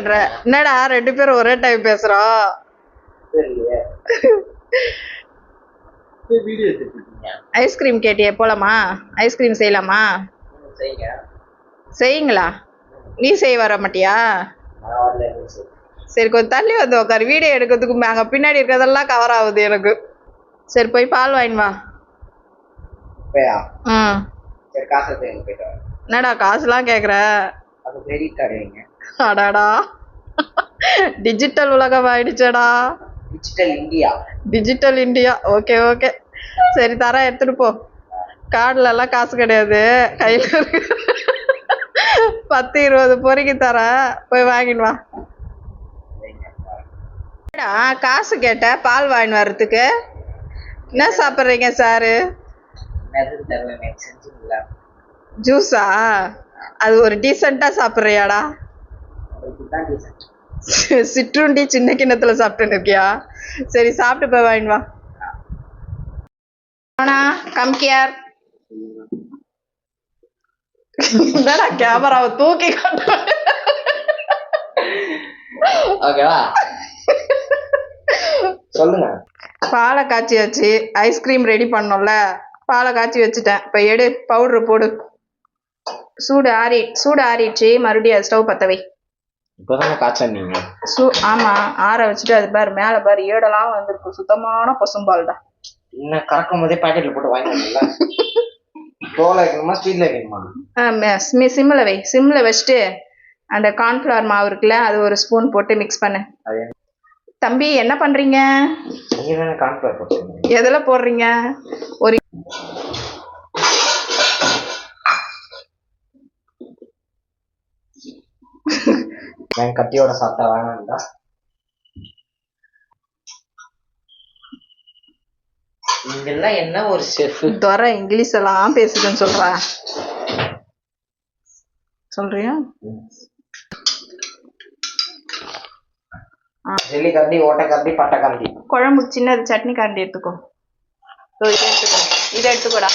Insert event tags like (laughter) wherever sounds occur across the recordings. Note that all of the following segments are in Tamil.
பண்ற? என்னடா ரெண்டு பேரும் ஒரே டைம் பேசுறோம் ஐஸ்கிரீம் கேட்டியே போலாமா? ஐஸ்கிரீம் செய்யலாமா? செய்யுங்களா? நீ செய்ய வர மாட்டியா? சரி. கொஞ்சம் தள்ளி வந்து உட்காரு வீடியோ எடுக்கிறதுக்கு அங்கே பின்னாடி இருக்கிறதெல்லாம் கவர் ஆகுது எனக்கு. சரி போய் பால் வாங்கின்னு வா. ம் என்னடா காசுலாம் கேட்குற அது அடாடா. டிஜிட்டல் உலகம் ஆயிடுச்சேடா. Digital India digital India okay okay சரி தரேன் எடுத்துட்டு போ. கார்டுல எல்லாம் காசு கிடையாது. கையில இருக்கு. பத்து இருபது பொறுக்கி தரேன். போய் வாங்கிட்டு வா. வைங்க காசு கேட்ட? பால் வாங்கிட்டு வர்றதுக்கு? என்ன சாப்பிட்றீங்க சாரு ஜூஸா அது ஒரு டீசெண்டாக சாப்பிட்றியாடா? சிற்றுண்டி சின்ன கிண்ணத்துல சாப்பிட்டுன்னு இருக்கியா? சரி சாப்பிட்டு போய் வாங்கிட்டு வா. ஆனா கம்கியார் என்னடா கேமராவை தூக்கி கொண்டு ஓகேவா சொல்லுங்க. பாலை காய்ச்சி வச்சு ஐஸ்கிரீம் ரெடி பண்ணோம்ல பாலை காய்ச்சி வச்சுட்டேன். இப்போ எடு பவுடர் போடு. சூடு ஆறி சூடு ஆறிடுச்சு. மறுபடியும் ஸ்டவ் பற்ற வை. இப்போதானே காய்ச்சல் நீங்க சூ ஆமா ஆற வச்சுட்டு அது பாரு மேல பாரு ஏடெல்லாம் வந்திருக்கு. சுத்தமான பசும்பால் தான் இன்னும் கறக்கும் போதே பாக்கெட்ல போட்டு வாங்கிக்கல ஸ்லோல வைக்கணுமா ஸ்பீட்ல வைக்கணுமா? சிம்மில் வை. சிம்மில் வச்சுட்டு அந்த கார்ன்ஃப்ளவர் மாவு இருக்குல்ல அது ஒரு ஸ்பூன் போட்டு மிக்ஸ் பண்ணு. என்ன? தம்பி என்ன பண்றீங்க? எதுல போடுறீங்க? ஒரு என் கத்தியோட சாப்பிட்டா வேணாம்டா இதெல்லாம் என்ன ஒரு செஃப் துறை இங்கிலீஷ் எல்லாம் பேசுதுன்னு சொல்றா சொல்றியா ஜெல்லி கரண்டி ஓட்டை கரண்டி பட்டை கரண்டி குழம்புக்கு சின்னது சட்னி கரண்டி எடுத்துக்கோ இதை எடுத்துக்கோ இதை எடுத்துக்கோடா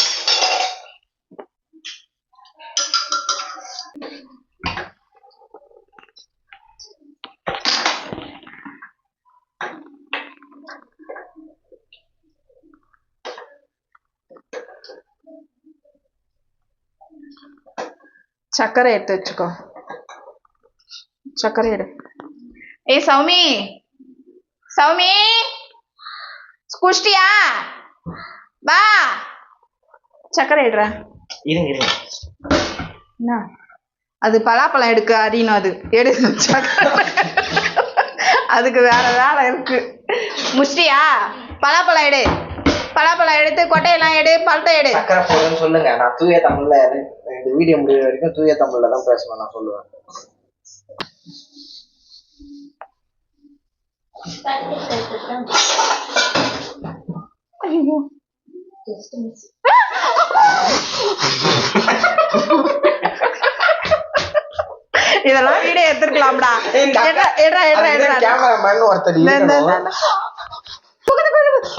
சர்க்கரை எடுத்து வச்சுக்கோ. சர்க்கரை எடு. ஏய் சௌமி. சௌமி. குஷ்டியா? வா. சர்க்கரை இருங்க என்ன? அது பலாப்பழம் எடுக்க அறியணும் அது. எடு. அதுக்கு வேற வேலை இருக்கு. முஷ்டியா பலாப்பழம் எடு. பலாப்பழம் எடுத்து கொட்டையெல்லாம் எடு பழத்தை எடு. சொல்லுங்க. நான் தூய தமிழ்ல இந்த வீடியோ முடிகிற வரைக்கும் தூய தமிழ்ல தான் பேசணும் நான் சொல்லுவேன். இதெல்லாம் வீடியோ எடுறா கேமராமேன் ஒருத்தர் இந்த, இந்த, இருக்கணும். இந்த, இந்த. புகுது, புகுது, புகுது.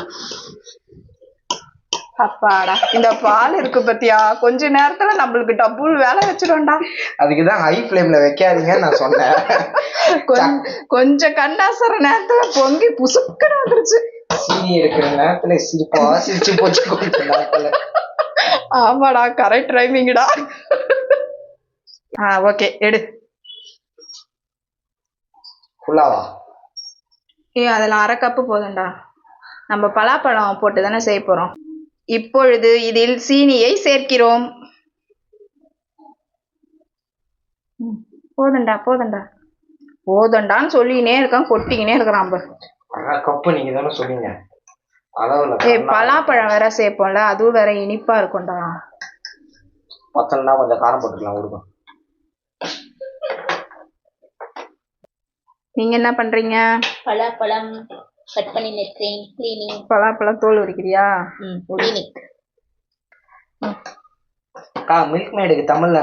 அப்பாடா இந்த பால் இருக்கு பத்தியா? கொஞ்ச நேரத்துல நம்மளுக்கு டபுள் வேலை வச்சிரும்டா அதுக்குதான் ஹை ஃப்ளேம்ல வைக்காதீங்கன்னு நான் சொன்னேன். கொஞ்ச- கொஞ்சம் கண்ணாசர நேரத்துல பொங்கி புசுக்குன்னு வந்துருச்சு. சீனி எடுக்கிற நேரத்துல சிரிப்பா சிரிச்சு போச்சு ஆமாடா கரெக்ட் டைமிங்டா ஆ ஓகே எடு. ஃபுல்லாவா ஏ அதில் அரை கப்பு போதும்டா. நம்ம பலாப்பழம் போட்டு தானே செய்ய போகிறோம் இப்பொழுது இதில் சீனியை சேர்க்கிறோம். ம், போதும்டா போதும்டா போதும்டான்னு சொல்லினே இருக்கான் கொட்டிக்கினே இருக்கிறான் கப்பு நீங்க தானே அளவுல ஏய் பலாப்பழம் வேற சேர்ப்போம்ல அதுவும் வேற இனிப்பா இருக்கும்டா. பத்தலன்னா கொஞ்சம் காரம் போட்டுக்கலாம் விடுங்க நீங்க என்ன பண்றீங்க? பலாப்பழம். கட் பண்ணி நிற்கிறேன் கிளீனிங் பலாப்பழம் தோல் உரிக்கிறியா? ம் கிளீனிங் அக்கா மில்க் மேடுக்கு தமிழ்ல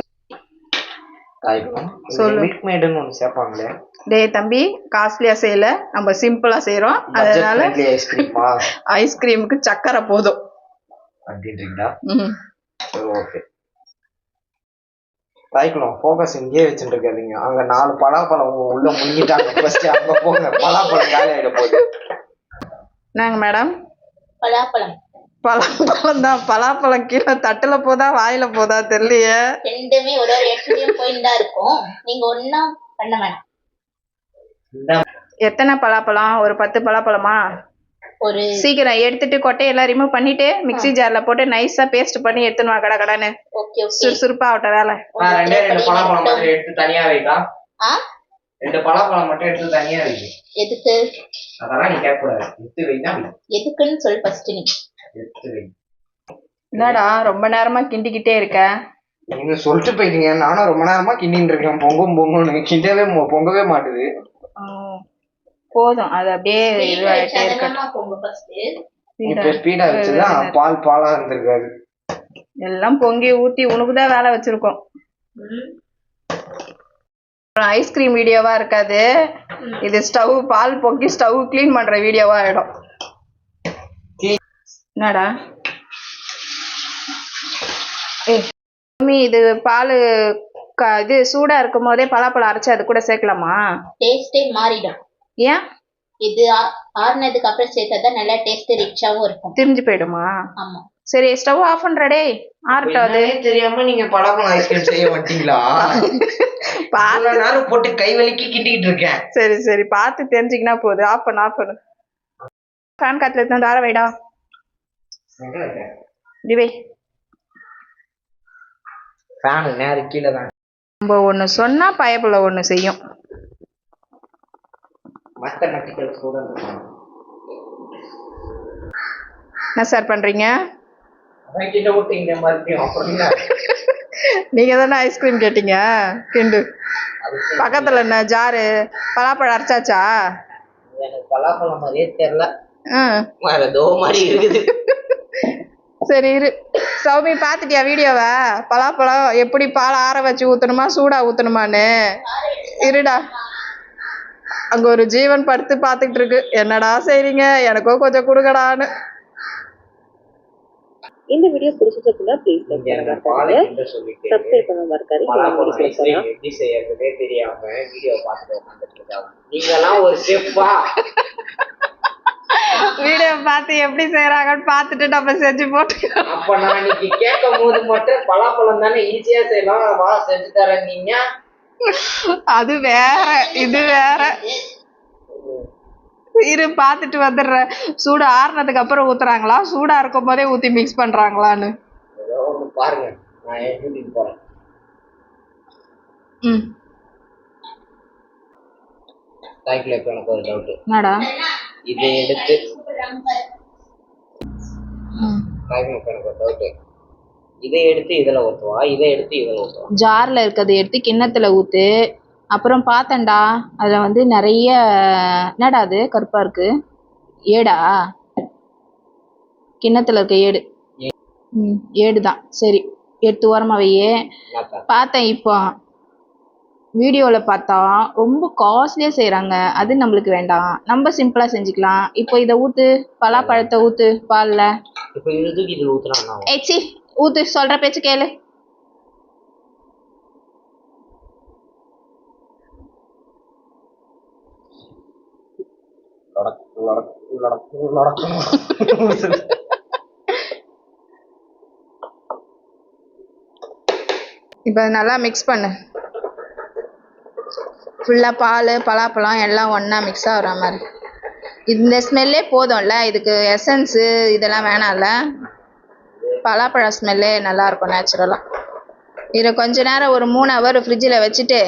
சொல்லு. மில்க் மேடுன்னு ஒண்ணு சேர்ப்பாங்களே. டேய் தம்பி காஸ்ட்லியா செய்யல. நம்ம சிம்பிளா செய்றோம். அதனால ஐஸ்கிரீமா ஐஸ்கிரீமுக்கு (laughs) சக்கரை போதும். அப்படின்றீங்களா? ம். சரி ஓகே தாய்க்கலாம் ஃபோக்கஸ் இங்கேயே வச்சுட்டு இருக்காதீங்க அங்க நாலு பலாப்பழம் உள்ள முங்கிட்டாங்க ஃபர்ஸ்ட் அங்க போங்க. பலாப்பழம் காலி ஆயிட போகுது. என்னங்க மேடம் பலாப்பழம். பலாப்பழம் தான். பலாப்பழம் கீழே தட்டுல போதா வாயில போதா தெரியலையே. ரெண்டுமே ஒரு ஒரு இடத்துலயும் போயிட்டு தான் இருக்கும். நீங்க ஒண்ணா பண்ண வேணாம். இந்த எத்தனை பலாப்பழம்? ஒரு பத்து பலாப்பழமா? ஒரு சீக்கிரம் எடுத்துட்டு கொட்டையெல்லாம் ரிமூவ் பண்ணிட்டு மிக்ஸி ஜார்ல போட்டு நைஸா பேஸ்ட் பண்ணி எடுத்துன்னு வா கடை கடைன்னு. Okay okay. சுறுசுறுப்பா ஆகட்ட வேலை. நான் ரெண்டே ரெண்டு பலாப்பழம் மட்டும் எடுத்து தனியா வைக்கா ஆ? ரெண்டு பலாப்பழம் மட்டும் எடுத்து தனியா வைக்க எதுக்கு? அதெல்லாம் நீ கேட்க கூடாது எடுத்து வைனா வை. எதுக்குன்னு சொல் ஃபர்ஸ்ட் நீ. எடுத்து வை. என்னடா ரொம்ப நேரமா கிண்டிக்கிட்டே இருக்க? நீங்க சொல்லிட்டு போயிட்டீங்க. நானும் ரொம்ப நேரமா கிண்டின்னு இருக்கேன். பொங்கும் பொங்குன்னு கிண்டவே பொங்கவே மாட்டுது. போதும். அது அப்படியே இதுவாகிட்டே இருக்கட்டும். போங்க ஃபர்ஸ்ட் இப்ப ஸ்பீடா வச்சுதான் பால் பாலா இருந்திருக்காது எல்லாம் பொங்கி ஊத்தி உனக்குதான் வேலை வச்சிருக்கோம். ஐஸ்கிரீம் வீடியோவா இருக்காது. இது ஸ்டவ் பால் பொங்கி ஸ்டவ் க்ளீன் பண்ற வீடியோவா ஆயிடும். என்னடா? இது பால் க இது சூடா இருக்கும் போதே பலாப்பழம் அரைச்சு அது கூட சேர்க்கலாமா? டேஸ்டே மாறிடும். ஏன்? இது ஆ- ஆறுனதுக்கு அப்புறம் சேர்த்தாதான் நல்லா டேஸ்ட் ரிச்சாவும் இருக்கும். திரிஞ்சு போயிடுமா? ஆமா. சரி ஸ்டவ் ஆஃப் பண்றடே ஆறட்டும் அது. என்னன்னே தெரியாம நீங்க பலாப்பழம் ஐஸ்கிரீம் செய்ய மாட்டீங்களா? (laughs) பா நேரம் போட்டு கை வலிக்கு கிண்டிக்கிட்டு இருக்கேன். சரி சரி பார்த்து தெரிஞ்சுக்கினா போகுது ஆஃப் பண்ணு ஆஃப் பண்ணு. ஃபேன் காத்துல எடுத்து தார வைடா. டிவை ஃபேனு நேரம் கீழே தான். நம்ம ஒன்று சொன்னா பயப்புல ஒன்று செய்யும். மேத்தமெட்டிக்கல் ஸ்டூடெண்ட் என்ன சார் பண்றீங்க? அதான் கிட்ட விட்டீங்க மறுபடியும் அப்புறம் என்ன? (laughs) நீங்க தானே ஐஸ்கிரீம் கேட்டீங்க கிண்டு. பக்கத்துல என்ன ஜாரு பலாப்பழம் அரைச்சாச்சா? எனக்கு பலாப்பழம் மாதிரியே ஏதோ மாதிரி இருக்குது. (laughs) சரி இரு. சௌமி பாத்துட்டியா வீடியோவை? பலாப்பழம் எப்படி பால் ஆற வச்சு ஊத்தணுமா சூடா ஊத்தணுமான்னு? இருடா. அங்க ஒரு ஜீவன் படுத்து பாத்துக்கிட்டு இருக்கு. என்னடா செய்றீங்க? எனக்கோ கொஞ்சம் கொடுங்கடான்னு. இந்த வீடியோ பிடிச்சிருக்குன்னா ப்ளீஸ் லைக் பண்ணுங்க. சப்ஸ்கிரைப் பண்ண மறக்காதீங்க எப்படி செய்யறதுனே தெரியாம வீடியோ பார்த்துட்டு உட்காந்துட்டு இருக்காங்க. ஒரு செஃப்பா வீடியோ பார்த்து எப்படி செய்யறாங்கன்னு பார்த்துட்டு நம்ம செஞ்சு போட்டுக்கலாம். அப்ப நான் இன்னைக்கு கேட்கும் போது மட்டும் பலாப்பழம் தானே ஈஸியா செய்யலாம். வா செஞ்சு தரேன் நீங்க அது வேற இது வேற. இரு பார்த்துட்டு வந்துடுறேன் சூடு ஆறுனதுக்கு அப்புறம் ஊத்துறாங்களா? சூடா இருக்கும் போதே ஊத்தி மிக்ஸ் பண்றாங்களான்னு. பாருங்க. நான் போறேன். ம். இப்ப எனக்கு ஒரு டவுட் என்னடா? இதை எடுத்து இப்ப எனக்கு ஒரு இதை எடுத்து இதுல ஊத்துவா? இதை எடுத்து இதுல ஊத்துவா? ஜாரில் இருக்கிறத எடுத்து கிண்ணத்துல ஊத்து அப்புறம் பார்த்தேன்டா அதில் வந்து நிறைய என்னடா அது? கருப்பா இருக்கு. ஏடா? கிண்ணத்துல இருக்க ஏடு. ம் ஏடு தான் சரி எடுத்து ஓரமா வையே? பார்த்தேன் இப்போ. வீடியோவில் பார்த்தா ரொம்ப காஸ்ட்லியாக செய்கிறாங்க அது நம்மளுக்கு வேண்டாம். நம்ம சிம்பிளாக செஞ்சுக்கலாம். இப்போ இதை ஊற்று பலாப்பழத்தை ஊற்று பாலில். இப்ப இது தூக்கி இதுல ஆகும்? ஏச்சி ஊற்று சொல்கிற பேச்சு கேளு. இப்போ நல்லா மிக்ஸ் பண்ணு. ஃபுல்லாக பால் பலாப்பழம் எல்லாம் ஒன்றா மிக்ஸ் ஆகுற மாதிரி. இந்த ஸ்மெல்லே போதும்ல இதுக்கு எசன்ஸு இதெல்லாம் வேணாம்ல. பலாப்பழ ஸ்மெல்லே நல்லா இருக்கும் நேச்சுரலாக இதை கொஞ்ச நேரம் ஒரு மூணு ஹவர் ஃப்ரிட்ஜில் வச்சுட்டு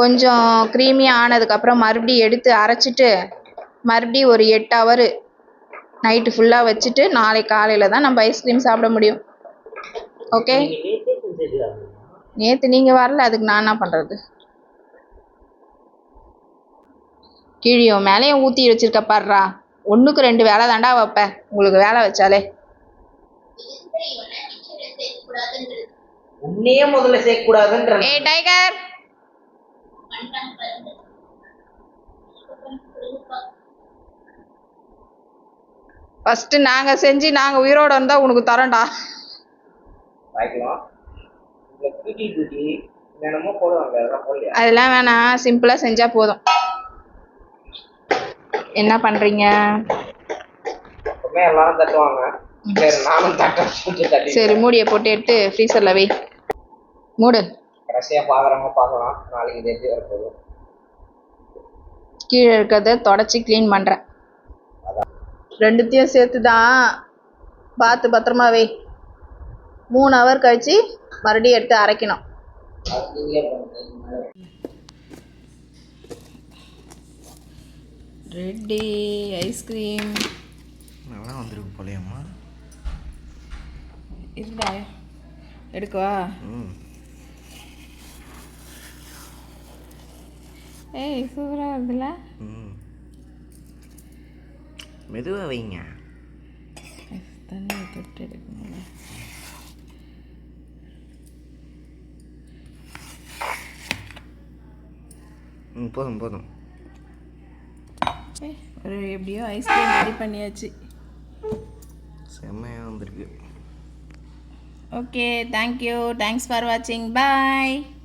கொஞ்சம் க்ரீமியாக ஆனதுக்கப்புறம் மறுபடியும் எடுத்து அரைச்சிட்டு மறுபடியும் ஒரு எட்டு ஹவர் நைட்டு ஃபுல்லாக வச்சுட்டு நாளைக்கு காலையில் தான் நம்ம ஐஸ்கிரீம் சாப்பிட முடியும். ஓகே நேற்று நீங்கள் வரல அதுக்கு நான் என்ன பண்ணுறது கீழியும் மேலேயும் ஊற்றி வச்சிருக்க பாருடா. ஒன்றுக்கு ரெண்டு வேலை தாண்டா வைப்பேன் உங்களுக்கு வேலை வச்சாலே. உன்னையே முதல்ல சேர்க்க கூடாதுன்ற ஏய் டைகர். ஃபஸ்ட்டு நாங்கள் செஞ்சு நாங்கள் உயிரோட இருந்தால் உனக்கு தரோம்டா அதெல்லாம் வேணாம் சிம்பிளாக செஞ்சால் போதும். என்ன எப்பவுமே எல்லாரும் தட்டுவாங்க. சரி மூடியை போட்டு எடுத்து ஃப்ரீசரில் வை. மூடு. கடைசியா பாக்குறவங்க பார்க்கலாம். நாளைக்கு எப்படி வரப்போகுது? கீழே இருக்கிறத தொடச்சி க்ளீன் பண்ணுறேன் ரெண்டுத்தையும் சேர்த்து தான் பார்த்து பத்திரமா வை. மூணு ஹவர் கழிச்சு மறுபடியும் எடுத்து அரைக்கணும். ரெட்டி ஐஸ்கிரீம் நல்லா வந்திருக்கு போலையம்மா இருந்தா எடுக்கவா? ம். ஏய் சூப்பராக இருக்குல்ல ம். மெதுவாக வைங்க. தண்ணியை தொட்டு எடுக்கணும்ல. ம் போதும் போதும். ஒரு எப்படியோ ஐஸ்கிரீம் ரெடி பண்ணியாச்சு. செம்மையாக வந்திருக்கு. Okay, thank you. Thanks for watching. Bye.